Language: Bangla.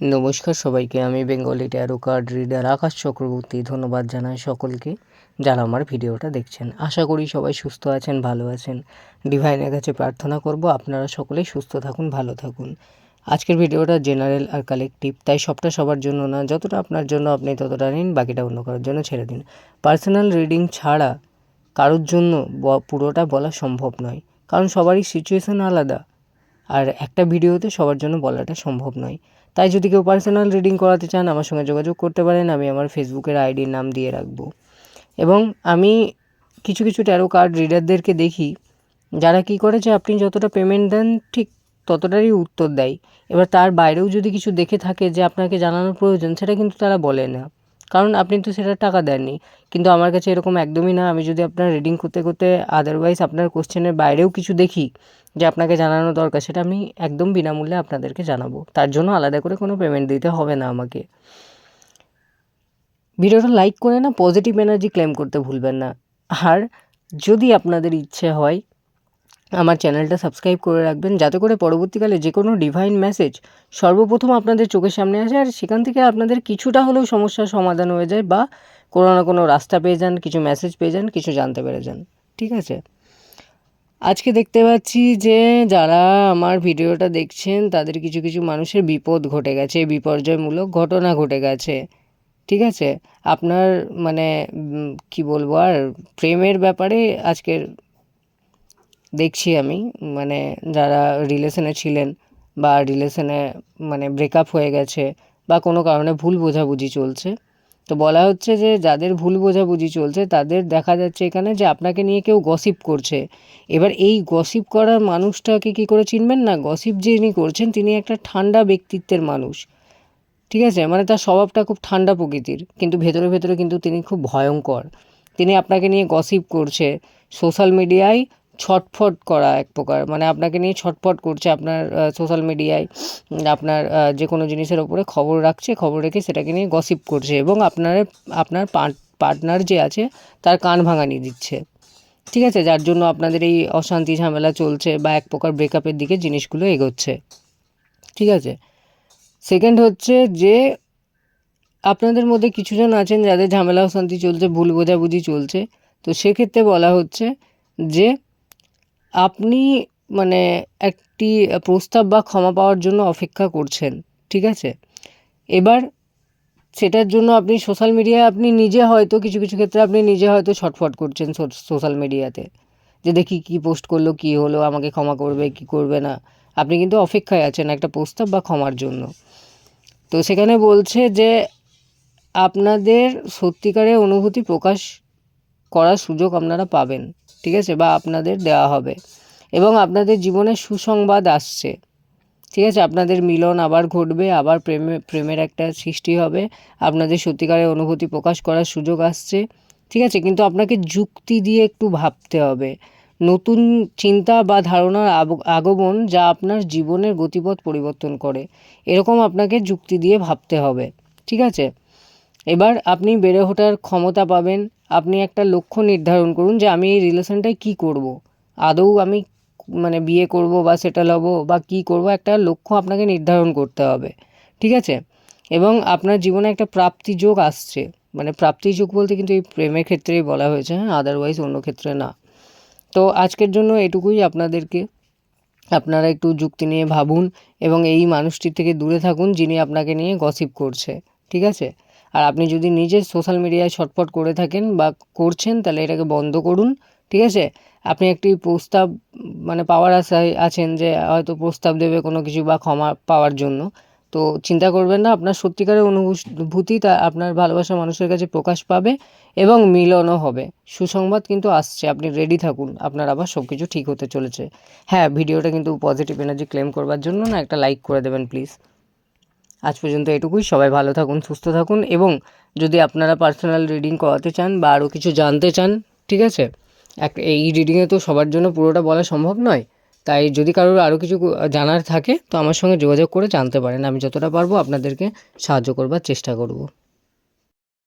নমস্কার সবাইকে, আমি Bengali tarot card reader Akash Chakraborty. ধন্যবাদ জানাই সকলকে যারা আমার ভিডিওটা দেখছেন। আশা করি সবাই সুস্থ আছেন, ভালো আছেন। ডিভাইনের কাছে প্রার্থনা করব, আপনারা সকলেই সুস্থ থাকুন, ভালো থাকুন। আজকের ভিডিওটা জেনারেল আর কালেকটিভ তাই সবটা সবার জন্য না, যতটা আপনার জন্য আপনি ততটা নিন, বাকিটা অন্য কারোর জন্য ছেড়ে দিন। পার্সোনাল রিডিং ছাড়া কারোর জন্য পুরোটা বলা সম্ভব নয়, কারণ সবারই সিচুয়েশান আলাদা। আর একটা ভিডিওতে সবার জন্য বলাটা সম্ভব নয়। তাই যদি কেউ পার্সোনাল রিডিং করাতে চান, আমার সঙ্গে যোগাযোগ করতে পারেন। আমি আমার ফেসবুকের আইডির নাম দিয়ে রাখব। এবং আমি কিছু কিছু ট্যারো কার্ড রিডারদেরকে দেখি, যারা কি করে যে আপনি যতটা পেমেন্ট দেন, ঠিক ততটারই উত্তর দেয়। এবার তার বাইরেও যদি কিছু দেখে থাকে যে আপনাকে জানানোর প্রয়োজন, সেটা কিন্তু তারা বলে না। কারণ আপনি তো সেটা টাকা দেননি। কিন্তু আমার কাছে এরকম একদমই না। আমি যদি আপনার রিডিং করতে করতে আদারওয়াইজ আপনার কোশ্চেনের বাইরেও কিছু দেখি, যে আপনাকে জানানো দরকার, সেটা আমি একদম বিনামূল্যে আপনাদেরকে জানাব। তার জন্য আলাদা করে কোনো পেমেন্ট দিতে হবে না আমাকে। ভিডিওটা লাইক করে না পজিটিভ এনার্জি ক্লেম করতে ভুলবেন না। আর যদি আপনাদের ইচ্ছে হয় আমার চ্যানেলটা সাবস্ক্রাইব করে রাখবেন, যাতে করে পরবর্তীকালে যে কোনো ডিভাইন মেসেজ সর্বপ্রথম আপনাদের চোখের সামনে আসে, আর সেখান থেকে আপনাদের কিছুটা হলেও সমস্যার সমাধান হয়ে যায় বা কোনো না কোনো রাস্তা পেয়ে যান, কিছু মেসেজ পেয়ে যান, কিছু জানতে পেরে যান, ঠিক আছে? আজকে দেখতে পাচ্ছি যে যারা আমার ভিডিওটা দেখছেন, তাদের কিছু কিছু মানুষের বিপদ ঘটে গেছে, বিপর্যয়মূলক ঘটনা ঘটে গেছে, ঠিক আছে? আপনার মানে কি বলব আর, প্রেমের ব্যাপারে আজকের দেখছি আমি মানে যারা রিলেশনে ছিলেন বা রিলেশনে মানে ব্রেকআপ হয়ে গেছে বা কোনো কারণে ভুল বোঝাবুঝি চলছে, তো বলা হচ্ছে যে যাদের ভুল বোঝাবুঝি চলছে তাদের দেখা যাচ্ছে এখানে যে আপনাকে নিয়ে কেউ গসিপ করছে। এবার এই গসিপ করার মানুষটাকে কি করে চিনবেন না? গসিপ যিনি করছেন তিনি একটা ঠান্ডা ব্যক্তিত্বের মানুষ, ঠিক আছে? মানে তার স্বভাবটা খুব ঠান্ডা প্রকৃতির, কিন্তু ভেতরে ভেতরে কিন্তু তিনি খুব ভয়ঙ্কর। তিনি আপনাকে নিয়ে গসিপ করছে সোশ্যাল মিডিয়ায় ছটফট করা এক প্রকার। মানে আপনাকে নিয়ে ছটফট করছে আপনার সোশ্যাল মিডিয়ায় আপনার যে কোনো জিনিসের ওপরে খবর রাখছে, খবর রেখে সেটাকে নিয়ে গসিপ করছে এবং আপনার আপনার পার্টনার যে আছে তার কান ভাঙানি দিচ্ছে। ঠিক আছে? যার জন্য আপনাদের এই অশান্তি ঝামেলা চলছে বা এক প্রকার ব্রেকআপের দিকে জিনিসগুলো এগোচ্ছে। ঠিক আছে? সেকেন্ড হচ্ছে যে, আপনাদের মধ্যে কিছুজন আছেন যাদের ঝামেলা অশান্তি চলছে, ভুল বোঝাবুঝি চলছে। তো সেক্ষেত্রে বলা হচ্ছে যে আপনি মানে একটি প্রস্তাব বা ক্ষমা পাওয়ার জন্য অপেক্ষা করছেন, ঠিক আছে? এবার সেটার জন্য আপনি সোশ্যাল মিডিয়ায় আপনি নিজে হয়তো কিছু কিছু ক্ষেত্রে আপনি নিজে হয়তো ছটফট করছেন সোশ্যাল মিডিয়াতে। যে দেখি কী পোস্ট করল, কী হলো, আমাকে ক্ষমা করবে, কি করবে না। আপনি কিন্তু অপেক্ষায় আছেন একটা প্রস্তাব বা ক্ষমার জন্য। তো সেখানে বলছে যে আপনাদের সত্যিকারের অনুভূতি প্রকাশ করার সুযোগ আপনারা পাবেন। ঠিক আছে, বা আপনাদের দেওয়া হবে। এবং আপনাদের জীবনে সুসংবাদ আসছে। ঠিক আছে, আপনাদের মিলন আবার ঘটবে, আবার প্রেমে, প্রেমের একটা সৃষ্টি হবে। আপনাদের সত্যিকারের অনুভূতি প্রকাশ করার সুযোগ আসছে। ঠিক আছে, কিন্তু আপনাকে যুক্তি দিয়ে একটু ভাবতে হবে। নতুন চিন্তা বা ধারণার আগমন যা আপনার জীবনের গতিপথ পরিবর্তন করে। এরকম আপনাকে যুক্তি দিয়ে ভাবতে হবে। ঠিক আছে? এবার আপনি বেড়ে ওঠার ক্ষমতা পাবেন। আপনি একটা লক্ষ্য নির্ধারণ করুন যে আমি এই রিলেশনটায় কী করব। আদৌ আমি মানে বিয়ে করব বা সেটেল হব বা কী করব, একটা লক্ষ্য আপনাকে নির্ধারণ করতে হবে। ঠিক আছে? এবং আপনার জীবনে একটা প্রাপ্তি যোগ আসছে। মানে প্রাপ্তি যোগ বলতে কিন্তু এই প্রেমের ক্ষেত্রেই বলা হয়েছে হ্যাঁ? আদারওয়াইজ অন্য ক্ষেত্রে না। তো আজকের জন্য এটুকুই আপনাদেরকে। আপনারা একটু যুক্তি নিয়ে ভাবুন এবং এই মানুষটির থেকে দূরে থাকুন যিনি আপনাকে নিয়ে গসিপ করছে। ঠিক আছে? আর আপনি যদি নিজে সোশ্যাল মিডিয়ায় ছটফট করে থাকেন বা করছেন, তাহলে এটাকে বন্ধ করুন, ঠিক আছে? আপনি একটি প্রস্তাব মানে পাওয়ার আশায় আছেন যে, হয়তো প্রস্তাব দেবে কোনো কিছু বা ক্ষমা পাওয়ার জন্য। তো চিন্তা করবেন না, আপনার সত্যিকারের অনুভূতি তা আপনার ভালোবাসা মানুষের কাছে প্রকাশ পাবে এবং মিলনও হবে। সুসংবাদ কিন্তু আসছে, আপনি রেডি থাকুন, আপনার আবার সব কিছু ঠিক হতে চলেছে। হ্যাঁ ভিডিওটা কিন্তু পজিটিভ এনার্জি ক্লেম করবার জন্য না, একটা লাইক করে দেবেন প্লিজ আজ পর্যন্ত এটুকুই। সবাই ভালো থাকুন, সুস্থ থাকুন এবং যদি আপনারা পার্সোনাল রিডিং করাতে চান বা আরও কিছু জানতে চান, ঠিক আছে? এক, এই রিডিংয়ে তো সবার জন্য পুরোটা বলা সম্ভব নয়। তাই যদি কারোর আরও কিছু জানার থাকে, তো আমার সঙ্গে যোগাযোগ করে জানতে পারেন। আমি যতটা পারব আপনাদেরকে সাহায্য করবার চেষ্টা করব।